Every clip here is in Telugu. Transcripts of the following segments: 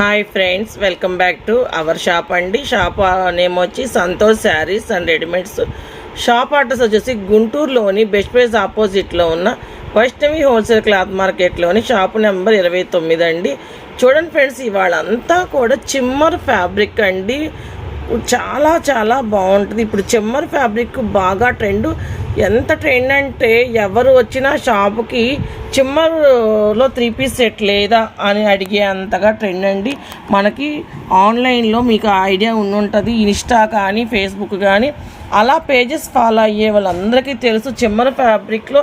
Hi friends welcome back to our shop అండి. షాప్ నేమ్ వచ్చి Santosh sarees and readymades. Shop address వచ్చేసి గుంటూరులోని బెస్ట్ ప్రైస్ ఆపోజిట్లో ఉన్న వైష్ణవి హోల్సేల్ క్లాత్ మార్కెట్లోని షాప్ నెంబర్ ఇరవై తొమ్మిది అండి. చూడండి ఫ్రెండ్స్ ఇవాళ అంతా కూడా చిమ్మర్ ఫ్యాబ్రిక్ అండి. చాలా చాలా బాగుంటుంది. ఇప్పుడు చిమ్మర్ ఫ్యాబ్రిక్ బాగా ట్రెండ్. ఎంత ట్రెండ్ అంటే ఎవరు వచ్చినా షాపుకి చిమ్మర్లో త్రీ పీస్ సెట్ లేదా అని అడిగే అంతగా ట్రెండ్ అండి. మనకి ఆన్లైన్లో మీకు ఐడియా ఉండుంటుంది. ఇన్స్టా కానీ ఫేస్బుక్ కానీ. అలా పేజెస్ ఫాలో అయ్యే వాళ్ళందరికీ తెలుసు చిమ్మర ఫ్యాబ్రిక్లో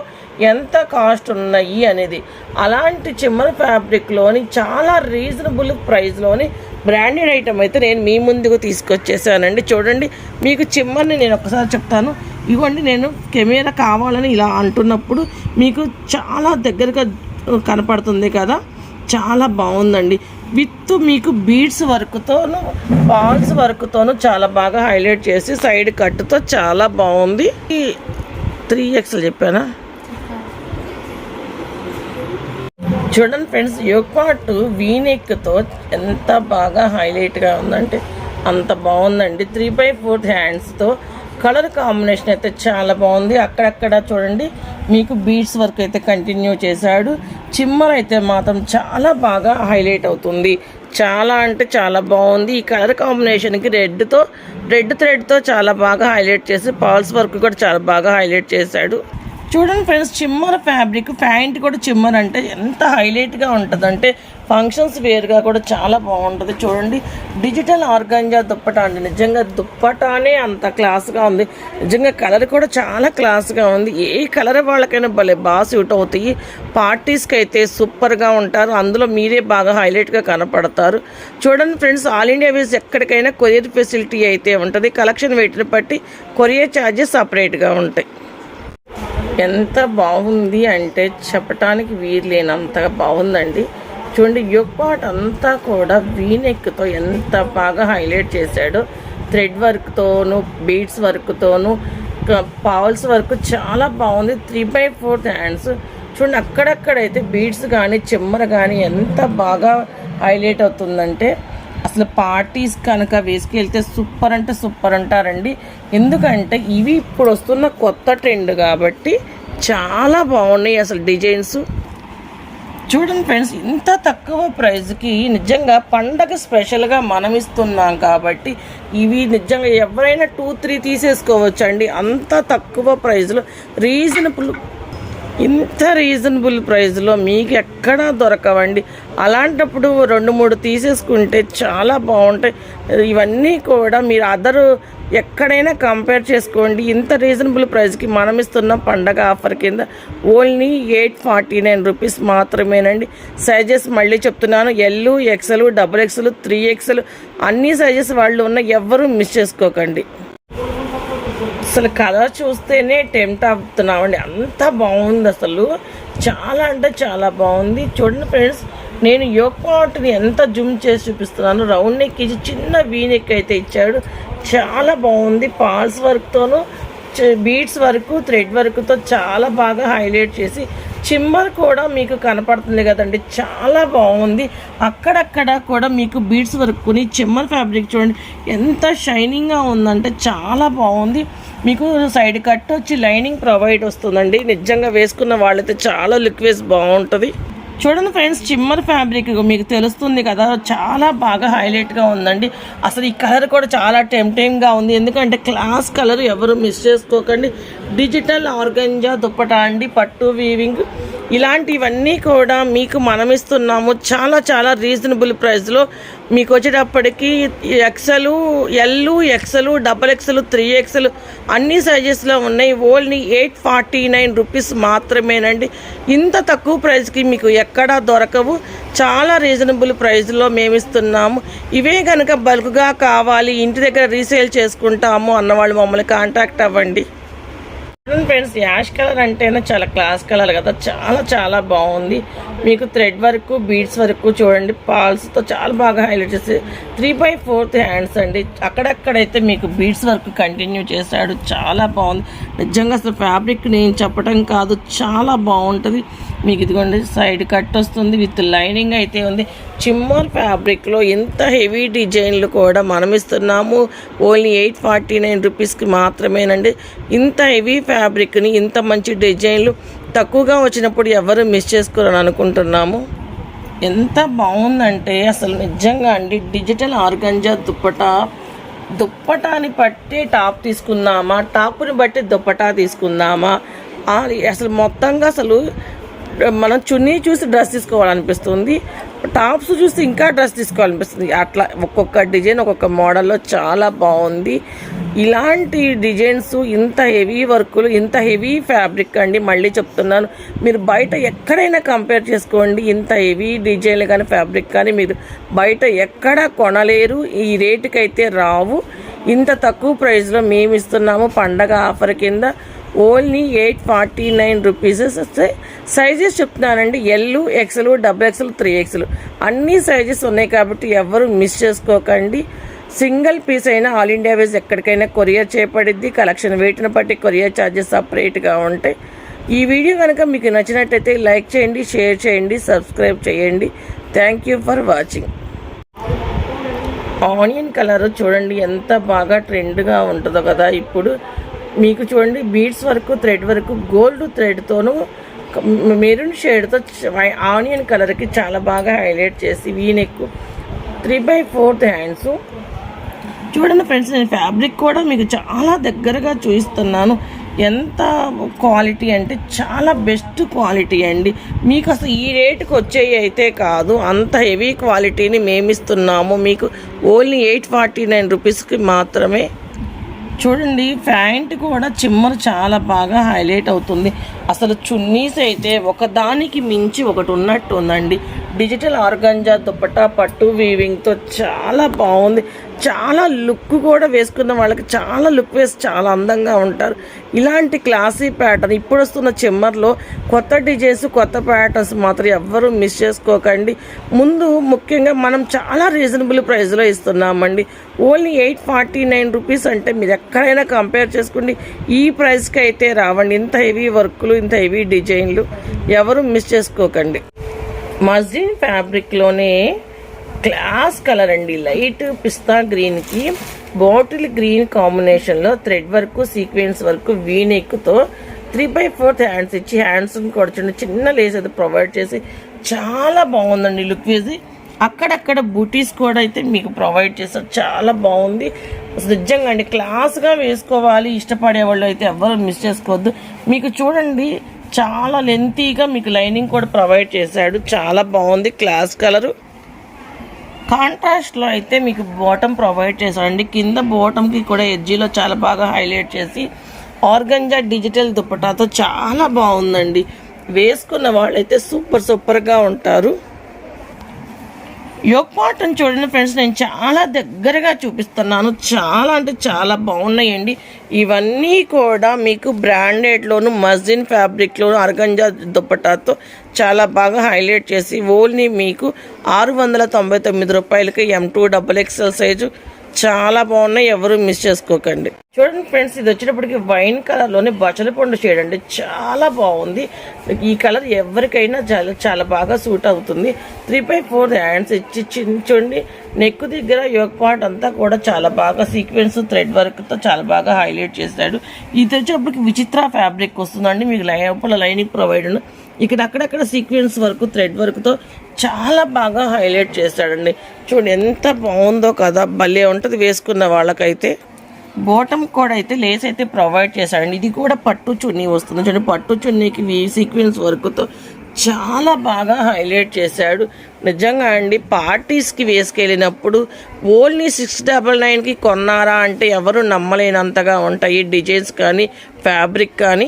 ఎంత కాస్ట్ ఉన్నాయి అనేది. అలాంటి చిమ్మర ఫ్యాబ్రిక్లోని చాలా రీజనబుల్ ప్రైస్లోని బ్రాండెడ్ ఐటమ్ అయితే నేను మీ ముందుకు తీసుకొచ్చేసానండి. చూడండి మీకు చిమ్మర్ని నేను ఒకసారి చెప్తాను. ఇవ్వండి నేను కెమెరా కావాలని ఇలా అంటున్నప్పుడు మీకు చాలా దగ్గరగా కనపడుతుంది కదా? చాలా బాగుందండి. విత్ మీకు బీడ్స్ వర్క్తోను బాల్స్ వర్క్తోను చాలా బాగా హైలైట్ చేసి సైడ్ కట్టుతో చాలా బాగుంది. ఈ త్రీ ఎక్స్లు చెప్పానా? చూడండి ఫ్రెండ్స్ యోపాటు వీనెక్తో ఎంత బాగా హైలైట్గా ఉందంటే అంత బాగుందండి. త్రీ బై ఫోర్త్ హ్యాండ్స్తో కలర్ కాంబినేషన్ అయితే చాలా బాగుంది. అక్కడక్కడ చూడండి మీకు బీడ్స్ వర్క్ అయితే కంటిన్యూ చేశాడు. చిమ్మర్ అయితే మాత్రం చాలా బాగా హైలైట్ అవుతుంది. చాలా అంటే చాలా బాగుంది. ఈ కలర్ కాంబినేషన్కి రెడ్తో రెడ్ థ్రెడ్తో చాలా బాగా హైలైట్ చేసి పాల్స్ వర్క్ కూడా చాలా బాగా హైలైట్ చేశాడు. చూడండి ఫ్రెండ్స్ చిమ్మర్ ఫ్యాబ్రిక్ ప్యాంట్ కూడా చిమ్మర్ అంటే ఎంత హైలైట్గా ఉంటుంది. అంటే ఫంక్షన్స్ వేర్గా కూడా చాలా బాగుంటుంది. చూడండి డిజిటల్ ఆర్గాంజా దుప్పటా అండి. నిజంగా దుప్పటానే అంత క్లాస్గా ఉంది. నిజంగా కలర్ కూడా చాలా క్లాస్గా ఉంది. ఏ కలర్ వాళ్ళకైనా భలే బాగా సూట్ అవుతాయి. పార్టీస్కి అయితే సూపర్గా ఉంటారు. అందులో మీరే బాగా హైలైట్గా కనపడతారు. చూడండి ఫ్రెండ్స్ ఆల్ ఇండియా వేస్ ఎక్కడికైనా కొరియర్ ఫెసిలిటీ అయితే ఉంటుంది. కలెక్షన్ వెయిట్ని బట్టి కొరియర్ ఛార్జెస్ సపరేట్గా ఉంటాయి. ఎంత బాగుంది అంటే చెప్పటానికి వీలు లేనంతగా బాగుందండి. చూడండి యుగ్ అంతా కూడా వీనెక్తో ఎంత బాగా హైలైట్ చేశాడో. థ్రెడ్ వర్క్తోనూ బీడ్స్ వర్క్తోనూ పాల్స్ వర్క్ చాలా బాగుంది. Three by fourth hands. చూడండి అక్కడక్కడైతే బీడ్స్ కానీ చిమ్మర కానీ ఎంత బాగా హైలైట్ అవుతుందంటే అసలు పార్టీస్ కనుక వేసుకెళ్తే సూపర్ అంటే సూపర్ అంటారండి. ఎందుకంటే ఇవి ఇప్పుడు వస్తున్న కొత్త ట్రెండ్ కాబట్టి చాలా బాగున్నాయి అసలు డిజైన్స్. చూడండి ఫ్రెండ్స్ ఇంత తక్కువ ప్రైస్కి నిజంగా పండగ స్పెషల్గా మనం ఇస్తున్నాం కాబట్టి ఇవి నిజంగా ఎవరైనా టూ త్రీ తీసేసుకోవచ్చు అండి అంత తక్కువ ప్రైస్లో రీజనబుల్ ఇంత రీజనబుల్ ప్రైస్లో మీకు ఎక్కడా దొరకవండి. అలాంటప్పుడు రెండు మూడు తీసేసుకుంటే చాలా బాగుంటాయి. ఇవన్నీ కూడా మీరు అదరు ఎక్కడైనా కంపేర్ చేసుకోండి. ఇంత రీజనబుల్ ప్రైస్కి మనం ఇస్తున్న పండగ ఆఫర్ కింద only eight forty nine rupees మాత్రమేనండి. సైజెస్ మళ్ళీ చెప్తున్నాను. L XL double XL three XL అన్ని సైజెస్ వాళ్ళు ఉన్న ఎవ్వరూ మిస్ చేసుకోకండి. అసలు కలర్ చూస్తేనే టెంప్ట్ అవుతున్నామండి. అంత బాగుంది అసలు. చాలా అంటే చాలా బాగుంది. చూడండి ఫ్రెండ్స్ నేను యోగ్ పాట్ని ఎంత జూమ్ చేసి చూపిస్తున్నాను రౌండ్ నెక్ ఇచ్చి చిన్న వీ నెక్ అయితే ఇచ్చాడు. చాలా బాగుంది. పాల్స్ వర్క్తోనూ బీడ్స్ వరకు థ్రెడ్ వర్క్తో చాలా బాగా హైలైట్ చేసి చిమ్మర్ కూడా మీకు కనపడుతుంది కదండి. చాలా బాగుంది. అక్కడక్కడ కూడా మీకు బీడ్స్ వర్క్ని చిమ్మర్ ఫ్యాబ్రిక్ చూడండి. ఎంత షైనింగ్గా ఉందంటే చాలా బాగుంది. మీకు సైడ్ కట్ వచ్చి లైనింగ్ ప్రొవైడ్ వస్తుందండి. నిజంగా వేసుకున్న వాళ్ళైతే చాలా లుక్ బాగుంటుంది. చూడండి ఫ్రెండ్స్ చిమ్మర్ ఫ్యాబ్రిక్ మీకు తెలుస్తుంది కదా చాలా బాగా హైలైట్గా ఉందండి. అసలు ఈ కలర్ కూడా చాలా టెంప్టింగ్గా ఉంది. ఎందుకంటే క్లాస్ కలర్ ఎవరు మిస్ చేసుకోకండి. డిజిటల్ ఆర్గంజా దుప్పటా అండి పట్టు వీవింగ్. ఇలాంటివన్నీ కూడా మీకు మనమిస్తున్నాము. చాలా చాలా రీజనబుల్ ప్రైస్లో మీకు వచ్చేటప్పటికి XL L XL double XL three XL అన్ని సైజెస్లో ఉన్నాయి. Only eight forty nine rupees మాత్రమేనండి. ఇంత తక్కువ ప్రైస్కి మీకు ఎక్కడా దొరకవు. చాలా రీజనబుల్ ప్రైస్లో మేము ఇస్తున్నాము ఇవే కనుక బల్క్గా కావాలి ఇంటి దగ్గర రీసేల్ చేసుకుంటాము అన్నవాళ్ళు మమ్మల్ని కాంటాక్ట్ అవ్వండి. Hmm, ఫ్రెండ్స్ యాష్ కలర్ అంటేనే చాలా క్లాస్ కలర్ కదా. చాలా చాలా బాగుంది. మీకు థ్రెడ్ వర్క్ బీడ్స్ వర్క్ చూడండి. పాల్స్తో చాలా బాగా హైలైట్ చేసి త్రీ బై ఫోర్త్ హ్యాండ్స్ అండి. అక్కడక్కడైతే మీకు బీడ్స్ వర్క్ కంటిన్యూ చేశాడు. చాలా బాగుంది. నిజంగా అసలు ఫ్యాబ్రిక్ నేను చెప్పడం కాదు. చాలా బాగుంటుంది. మీకు ఇదిగోండి సైడ్ కట్ వస్తుంది విత్ లైనింగ్ అయితే ఉంది. చిమ్మర్ ఫ్యాబ్రిక్లో ఎంత హెవీ డిజైన్లు కూడా మనం ఇస్తున్నాము ఓన్లీ ఎయిట్ ఫార్టీ నైన్ రూపీస్కి మాత్రమేనండి. ఇంత హెవీ ఫ్యాబ్రిక్ని ఇంత మంచి డిజైన్లు తక్కువగా వచ్చినప్పుడు ఎవరు మిస్ చేసుకోరని అనుకుంటున్నాము. ఎంత బాగుందంటే అసలు నిజంగా అండి డిజిటల్ ఆర్గంజా దుప్పటా దుప్పటాని బట్టి టాప్ తీసుకుందామా టాప్ని బట్టి దుప్పటా తీసుకుందామా? అసలు మొత్తంగా అసలు మనం చున్నీ చూసి డ్రెస్ తీసుకోవాలనిపిస్తుంది. టాప్స్ చూసి ఇంకా డ్రెస్ తీసుకోవాలనిపిస్తుంది. అట్లా ఒక్కొక్క డిజైన్ ఒక్కొక్క మోడల్లో చాలా బాగుంది. ఇలాంటి డిజైన్స్ ఇంత హెవీ వర్కులు ఇంత హెవీ ఫ్యాబ్రిక్ అండి. మళ్ళీ చెప్తున్నాను మీరు బయట ఎక్కడైనా కంపేర్ చేసుకోండి. ఇంత హెవీ డిజైన్లు కానీ ఫ్యాబ్రిక్ కానీ మీరు బయట ఎక్కడ కొనలేరు. ఈ రేటుకైతే రావు. ఇంత తక్కువ ప్రైస్లో మేము ఇస్తున్నాము పండగ ఆఫర్ కింద only eight forty nine rupees. వస్తాయి సైజెస్ చెప్తున్నానండి. L XL double XL three XL అన్ని సైజెస్ ఉన్నాయి కాబట్టి ఎవరు మిస్ చేసుకోకండి. సింగిల్ పీస్ అయినా ఆల్ ఇండియా వేస్ ఎక్కడికైనా కొరియర్ చేయబడిద్ది. కలెక్షన్ వెయిట్ని బట్టి కొరియర్ ఛార్జెస్ సపరేట్గా ఉంటాయి. ఈ వీడియో కనుక మీకు నచ్చినట్టయితే లైక్ చేయండి షేర్ చేయండి సబ్స్క్రైబ్ చేయండి. Thank you for watching onion colour చూడండి ఎంత బాగా ట్రెండ్గా ఉంటుందో కదా. ఇప్పుడు మీకు చూడండి బీడ్స్ వరకు థ్రెడ్ వరకు గోల్డ్ థ్రెడ్తోనూ మెరూన్ షేడ్తో ఆనియన్ కలర్కి చాలా బాగా హైలైట్ చేసి V neck three by fourth hands చూడండి ఫ్రెండ్స్ నేను ఫ్యాబ్రిక్ కూడా మీకు చాలా దగ్గరగా చూపిస్తున్నాను ఎంత క్వాలిటీ అంటే చాలా బెస్ట్ క్వాలిటీ అండి. మీకు అసలు ఈ రేటుకి వచ్చేవి అయితే కాదు అంత హెవీ క్వాలిటీని మేము ఇస్తున్నాము మీకు ఓన్లీ ఎయిట్ ఫార్టీ నైన్ రూపీస్కి మాత్రమే చూడండి ప్యాంట్ కూడా చిమ్మర్ చాలా బాగా హైలైట్ అవుతుంది. అసలు చున్నీస్ అయితే ఒకదానికి మించి ఒకటి ఉన్నట్టు ఉందండి. డిజిటల్ ఆర్గంజా దుప్పటా పట్టు వీవింగ్తో చాలా బాగుంది. చాలా లుక్ కూడా వేసుకున్న వాళ్ళకి చాలా లుక్ వేసి చాలా అందంగా ఉంటారు. ఇలాంటి క్లాసీ ప్యాటర్న్ ఇప్పుడు వస్తున్న చిమ్మర్లో కొత్త డిజైన్స్ కొత్త ప్యాటర్న్స్ మాత్రం ఎవ్వరూ మిస్ చేసుకోకండి. ముందు ముఖ్యంగా మనం చాలా రీజనబుల్ ప్రైస్లో ఇస్తున్నామండి. Only eight forty nine rupees అంటే మీరు ఎక్కడైనా కంపేర్ చేసుకోండి ఈ ప్రైస్కి అయితే రావండి. ఇంత హెవీ వర్క్లు ఇంత హెవీ డిజైన్లు ఎవరు మిస్ చేసుకోకండి. మస్జిన్ ఫ్యాబ్రిక్లోనే క్లాస్ కలర్ అండి. లైట్ పిస్తా గ్రీన్కి బాటిల్ గ్రీన్ కాంబినేషన్లో థ్రెడ్ వర్క్ సీక్వెన్స్ వర్క్ వీనెక్తో త్రీ బై ఫోర్త్ హ్యాండ్స్ ఇచ్చి హ్యాండ్స్ కూడా చిన్న చిన్న లేస్ అయితే ప్రొవైడ్ చేసి చాలా బాగుందండి లుక్ వేసి అక్కడక్కడ బూటీస్ కూడా అయితే మీకు ప్రొవైడ్ చేస్తారు చాలా బాగుంది. అసలు నిజంగా అండి క్లాస్గా వేసుకోవాలి ఇష్టపడే వాళ్ళు అయితే ఎవరు మిస్ చేసుకోవద్దు. మీకు చూడండి చాలా లెంతీగా మీకు లైనింగ్ కూడా ప్రొవైడ్ చేశాడు. చాలా బాగుంది క్లాస్ కలరు. కాంట్రాస్ట్లో అయితే మీకు బాటమ్ ప్రొవైడ్ చేశాడండి కింద బాటమ్కి కూడా ఎడ్జీలో చాలా బాగా హైలైట్ చేసి ఆర్గంజా డిజిటల్ దుప్పటాతో చాలా బాగుందండి. వేసుకున్న వాళ్ళైతే సూపర్ సూపర్గా ఉంటారు. యోగ్ పాటను చూడండి ఫ్రెండ్స్ నేను చాలా దగ్గరగా చూపిస్తున్నాను. చాలా అంటే చాలా బాగున్నాయండి. ఇవన్నీ కూడా మీకు బ్రాండెడ్లోను మజిన్ ఫ్యాబ్రిక్లోను అర్గంజా దుప్పటాతో చాలా బాగా హైలైట్ చేసి ఓన్లీ మీకు ఆరు వందల తొంభై తొమ్మిది రూపాయలకి M two double XL size చాలా బాగున్నాయి ఎవరు మిస్ చేసుకోకండి. చూడండి ఫ్రెండ్స్ ఇది వచ్చేటప్పటికి వైన్ కలర్లోనే బచ్చల పండు షేడ్ అండి. చాలా బాగుంది. ఈ కలర్ ఎవరికైనా చాలా చాలా బాగా సూట్ అవుతుంది. త్రీ బై ఫోర్ హ్యాండ్స్ ఇచ్చి చూడండి. నెక్ దగ్గర యోగ పార్ట్ అంతా కూడా చాలా బాగా సీక్వెన్స్ థ్రెడ్ వర్క్తో చాలా బాగా హైలైట్ చేశాడు. ఇది వచ్చేటప్పటికి విచిత్ర ఫ్యాబ్రిక్ వస్తుందండి. మీకు లైన్ లైనింగ్ ప్రొవైడ్ ఇక్కడ అక్కడక్కడ సీక్వెన్స్ వర్క్ థ్రెడ్ వర్క్తో చాలా బాగా హైలైట్ చేశాడండి. చూడండి ఎంత బాగుందో కదా భలే ఉంటుంది వేసుకున్న వాళ్ళకైతే. బాటమ్ కూడా అయితే లేస్ అయితే ప్రొవైడ్ చేశాడండి. ఇది కూడా పట్టు చున్నీ వస్తుంది. చూడండి పట్టు చున్నీకి వీ సీక్వెన్స్ వర్క్తో చాలా బాగా హైలైట్ చేశాడు. నిజంగా అండి పార్టీస్కి వేసుకెళ్ళినప్పుడు ఓన్లీ సిక్స్ డబల్ నైన్కి కొన్నారా అంటే ఎవరు నమ్మలేనంతగా ఉంటాయి. డిజైన్స్ కానీ ఫ్యాబ్రిక్ కానీ.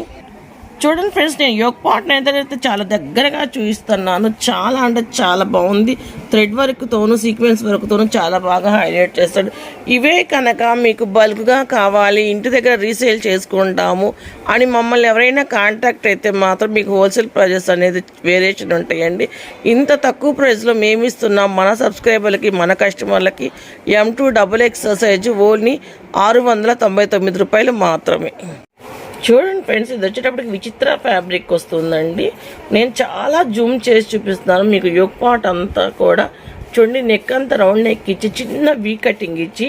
చూడండి ఫ్రెండ్స్ నేను యోగ పార్ట్నర్ అయితే చాలా దగ్గరగా చూపిస్తున్నాను చాలా అంటే చాలా బాగుంది. థ్రెడ్ వర్క్తోను సీక్వెన్స్ వర్క్తోను చాలా బాగా హైలైట్ చేస్తాడు. ఇవే కనుక మీకు బల్క్గా కావాలి ఇంటి దగ్గర రీసేల్ చేసుకుంటాము అని మమ్మల్ని ఎవరైనా కాంటాక్ట్ అయితే మాత్రం మీకు హోల్సేల్ ప్రైజెస్ అనేది వేరియేషన్ ఉంటాయండి. ఇంత తక్కువ ప్రైస్లో మేము ఇస్తున్నాం మన సబ్స్క్రైబర్లకి మన కస్టమర్లకి M two double XL size only ఆరు వందల తొంభై తొమ్మిది రూపాయలు మాత్రమే. చూడండి ఫ్రెండ్స్ ఇది వచ్చేటప్పటికి విచిత్ర ఫ్యాబ్రిక్ వస్తుందండి. నేను చాలా జూమ్ చేసి చూపిస్తున్నాను మీకు యోగ్ పాట్ అంతా కూడా. చూడండి నెక్ అంతా రౌండ్ నెక్ ఇచ్చి చిన్న వీ కటింగ్ ఇచ్చి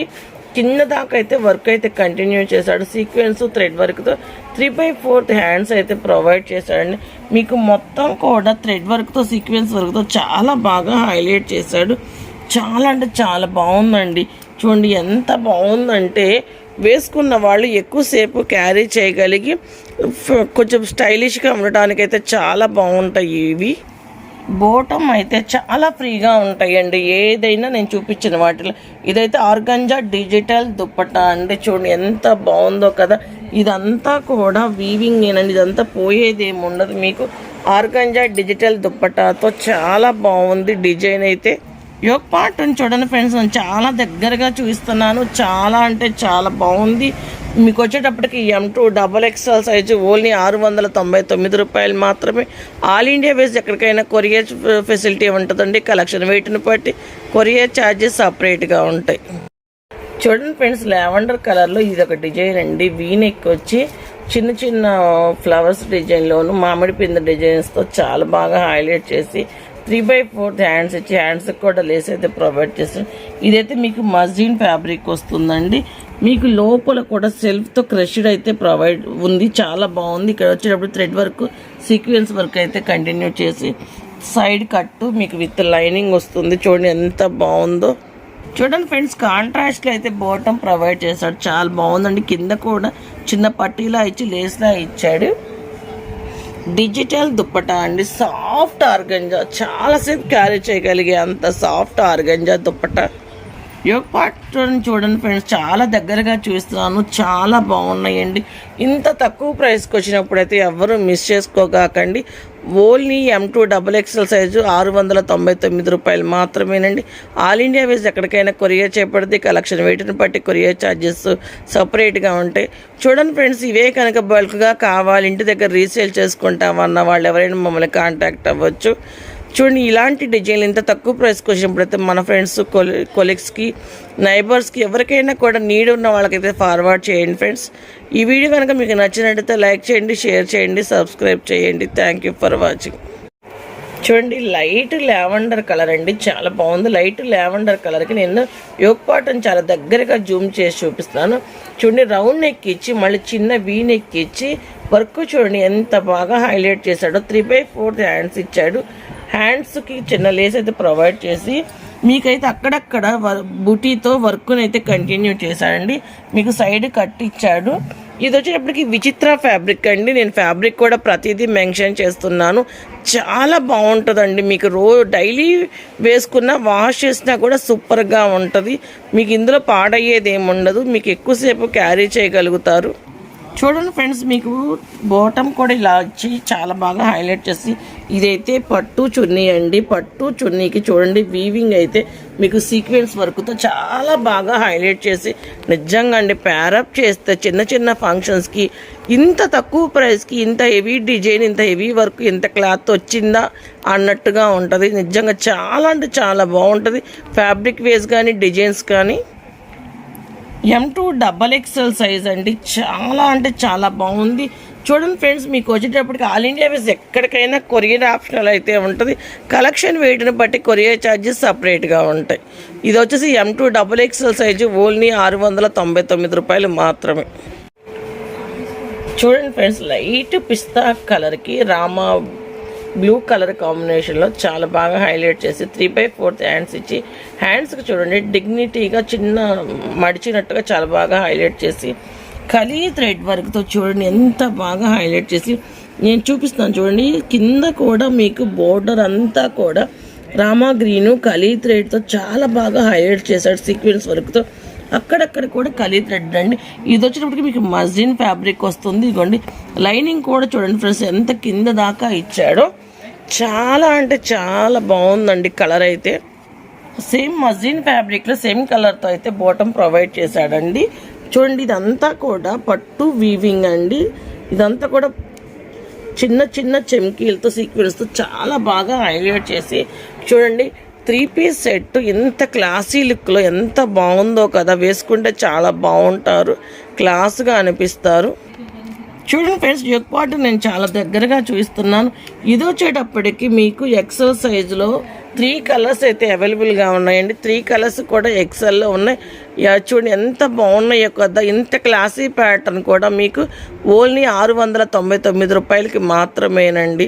కింద దాకా అయితే వర్క్ అయితే కంటిన్యూ చేశాడు సీక్వెన్స్ థ్రెడ్ వర్క్తో త్రీ బై ఫోర్త్ హ్యాండ్స్ అయితే ప్రొవైడ్ చేశాడండి. మీకు మొత్తం కూడా థ్రెడ్ వర్క్తో సీక్వెన్స్ వర్క్తో చాలా బాగా హైలైట్ చేశాడు. చాలా అంటే చాలా బాగుందండి. చూడండి ఎంత బాగుందంటే వేసుకున్న వాళ్ళు ఎక్కువసేపు క్యారీ చేయగలిగి ఫ- కొంచెం స్టైలిష్గా ఉండటానికి అయితే చాలా బాగుంటాయి ఇవి. బోటం అయితే చాలా ఫ్రీగా ఉంటాయండి. ఏదైనా నేను చూపించిన వాటిలో. ఇదైతే ఆర్గంజా డిజిటల్ దుప్పటా అండి. చూడండి ఎంత బాగుందో కదా. ఇదంతా కూడా వీవింగ్ ఏనండి. ఇదంతా పోయేది ఏమి ఉండదు మీకు. ఆర్గంజా డిజిటల్ దుప్పటాతో చాలా బాగుంది డిజైన్ అయితే. యోగ్ పార్ట్ చూడండి ఫ్రెండ్స్ నేను చాలా దగ్గరగా చూపిస్తున్నాను. చాలా అంటే చాలా బాగుంది. మీకు వచ్చేటప్పటికి M two double XL size only ఆరు వందల తొంభై తొమ్మిది రూపాయలు మాత్రమే. ఆల్ ఇండియా వేస్ ఎక్కడికైనా కొరియర్ ఫెసిలిటీ ఉంటుందండి. కలెక్షన్ వెయిట్ని బట్టి కొరియర్ ఛార్జెస్ సపరేట్గా ఉంటాయి. చూడండి ఫ్రెండ్స్ లావెండర్ కలర్లో ఇది ఒక డిజైన్ అండి. వీనెక్ వచ్చి చిన్న చిన్న ఫ్లవర్స్ డిజైన్లోను మామిడి పింద డిజైన్స్తో చాలా బాగా హైలైట్ చేసి త్రీ బై ఫోర్త్ హ్యాండ్స్ ఇచ్చి హ్యాండ్స్కి కూడా లేస్ అయితే ప్రొవైడ్ చేస్తాం ఇదైతే మీకు మస్జిన్ ఫ్యాబ్రిక్ వస్తుందండి. మీకు లోపల కూడా సెల్ఫ్తో క్రష్డ్ అయితే ప్రొవైడ్ ఉంది. చాలా బాగుంది. ఇక్కడ వచ్చేటప్పుడు థ్రెడ్ వర్క్ సీక్వెన్స్ వర్క్ అయితే కంటిన్యూ చేసి సైడ్ కట్టు మీకు విత్ లైనింగ్ వస్తుంది. చూడండి ఎంత బాగుందో. చూడండి ఫ్రెండ్స్ కాంట్రాస్ట్లో అయితే బాటమ్ ప్రొవైడ్ చేశాడు. చాలా బాగుందండి. కింద కూడా చిన్న పట్టీలా ఇచ్చి లేస్లా ఇచ్చాడు. డిజిటల్ దుప్పటా అండి. Soft organza. చాలాసేపు క్యారీ చేయగలిగే అంత సాఫ్ట్ ఆర్గంజా దుప్పటా. యోగ పాటను చూడండి ఫ్రెండ్స్ చాలా దగ్గరగా చూస్తున్నాను చాలా బాగున్నాయండి. ఇంత తక్కువ ప్రైస్కి వచ్చినప్పుడు అయితే ఎవరు మిస్ చేసుకోకండి only M two double XL size ఆరు వందల తొంభై తొమ్మిది రూపాయలు మాత్రమేనండి. ఆల్ ఇండియా వేస్ ఎక్కడికైనా కొరియర్ చేపడితే కలెక్షన్ వెయిట్ని బట్టి కొరియర్ ఛార్జెస్ సపరేట్గా ఉంటాయి. చూడండి ఫ్రెండ్స్ ఇవే కనుక బల్క్గా కావాలి ఇంటి దగ్గర రీసేల్ చేసుకుంటామన్న వాళ్ళు ఎవరైనా మమ్మల్ని కాంటాక్ట్ అవ్వచ్చు. చూడండి ఇలాంటి డిజైన్లు ఇంత తక్కువ ప్రైస్కి వచ్చినప్పుడైతే అయితే మన ఫ్రెండ్స్ కొలీగ్స్కి నైబర్స్కి ఎవరికైనా కూడా నీడ్ ఉన్న వాళ్ళకైతే ఫార్వర్డ్ చేయండి ఫ్రెండ్స్ ఈ వీడియో కనుక మీకు నచ్చినట్టయితే లైక్ చేయండి షేర్ చేయండి సబ్స్క్రైబ్ చేయండి. థ్యాంక్ యూ ఫర్ వాచింగ్ చూడండి లైట్ లావెండర్ కలర్ అండి. చాలా బాగుంది. లైట్ లావెండర్ కలర్కి నేను యోగ్ పాటను చాలా దగ్గరగా జూమ్ చేసి చూపిస్తాను చూడండి రౌండ్ నెక్ ఇచ్చి మళ్ళీ చిన్న వీ నెక్ ఇచ్చి వర్క్ చూడండి ఎంత బాగా హైలైట్ చేశాడో. త్రీ బై ఫోర్త్ హ్యాండ్స్ ఇచ్చాడు. హ్యాండ్స్కి చిన్న లేస్ అయితే ప్రొవైడ్ చేసి మీకైతే అక్కడక్కడ వర్ బుటీతో వర్క్ని అయితే కంటిన్యూ చేశాడండి మీకు సైడ్ కట్ ఇచ్చాడు. ఇది వచ్చేటప్పటికి విచిత్ర ఫ్యాబ్రిక్ అండి. నేను ఫ్యాబ్రిక్ కూడా ప్రతిదీ మెన్షన్ చేస్తున్నాను. చాలా బాగుంటుందండి. మీకు రో డైలీ వేసుకున్న వాష్ చేసినా కూడా సూపర్గా ఉంటుంది. మీకు ఇందులో పాడయ్యేది ఏమి ఉండదు మీకు ఎక్కువసేపు క్యారీ చేయగలుగుతారు. చూడండి ఫ్రెండ్స్ మీకు బాటమ్ కూడా ఇలా వచ్చి చాలా బాగా హైలైట్ చేసి ఇదైతే పట్టు చున్నీ అండి. పట్టు చున్నీకి చూడండి వీవింగ్ అయితే మీకు సీక్వెన్స్ వర్క్తో చాలా బాగా హైలైట్ చేసి నిజంగా అండి ప్యారప్ చేస్తే చిన్న చిన్న ఫంక్షన్స్కి ఇంత తక్కువ ప్రైస్కి ఇంత హెవీ డిజైన్ ఇంత హెవీ వర్క్ ఇంత క్లాత్ వచ్చిందా అన్నట్టుగా ఉంటుంది. నిజంగా చాలా అంటే చాలా బాగుంటుంది. ఫ్యాబ్రిక్ వేస్ కానీ డిజైన్స్ కానీ M two double XL size అండి. చాలా అంటే చాలా బాగుంది. చూడండి ఫ్రెండ్స్ మీకు వచ్చేటప్పటికి ఆల్ ఇండియా వేస్ ఎక్కడికైనా కొరియర్ ఆప్షనల్ అయితే ఉంటుంది. కలెక్షన్ వెయిట్ని బట్టి కొరియర్ ఛార్జెస్ సపరేట్గా ఉంటాయి. ఇది వచ్చేసి M two double XL size only ఆరు వందల తొంభై తొమ్మిది రూపాయలు మాత్రమే. చూడండి ఫ్రెండ్స్ లైట్ పిస్తా కలర్కి రామా బ్లూ కలర్ కాంబినేషన్లో చాలా బాగా హైలైట్ చేసి త్రీ బై ఫోర్త్ హ్యాండ్స్ ఇచ్చి హ్యాండ్స్కి చూడండి డిగ్నిటీగా చిన్న మడిచినట్టుగా చాలా బాగా హైలైట్ చేసి కలీ థ్రెడ్ వర్క్తో చూడండి ఎంత బాగా హైలైట్ చేసి నేను చూపిస్తాను చూడండి కింద కూడా మీకు బోర్డర్ అంతా కూడా రామా గ్రీను కలీ థ్రెడ్తో చాలా బాగా హైలైట్ చేశాడు సీక్వెన్స్ వర్క్తో అక్కడక్కడ కూడా కలీ థ్రెడ్ అండి. ఇది వచ్చేటప్పటికి మీకు మజిన్ ఫ్యాబ్రిక్ వస్తుంది. ఇదిగోండి. లైనింగ్ కూడా చూడండి ఫ్రెండ్స్ ఎంత కింద దాకా ఇచ్చాడో. చాలా అంటే చాలా బాగుందండి కలర్ అయితే. సేమ్ మజిన్ ఫ్యాబ్రిక్లో సేమ్ కలర్తో అయితే బాటమ్ ప్రొవైడ్ చేశాడండి. చూడండి ఇదంతా కూడా పట్టు వీవింగ్ అండి. ఇదంతా కూడా చిన్న చిన్న చెమ్కీలతో సీక్వెన్స్తో చాలా బాగా హైలైట్ చేసి చూడండి త్రీ పీస్ సెట్ ఎంత క్లాసీ లుక్లో ఎంత బాగుందో కదా వేసుకుంటే చాలా బాగుంటారు క్లాస్గా అనిపిస్తారు. చూడండి ఫ్రెండ్స్ యొక్క నేను చాలా దగ్గరగా చూస్తున్నాను ఇది వచ్చేటప్పటికి మీకు ఎక్సెల్ సైజులో త్రీ కలర్స్ అయితే అవైలబుల్గా ఉన్నాయండి. త్రీ కలర్స్ కూడా ఎక్సెల్లో ఉన్నాయి. యా చూడండి ఎంత బాగున్నాయో కదా ఇంత క్లాసీ ప్యాటర్న్ కూడా మీకు ఓన్లీ ఆరు వందల తొంభై తొమ్మిది రూపాయలకి మాత్రమేనండి.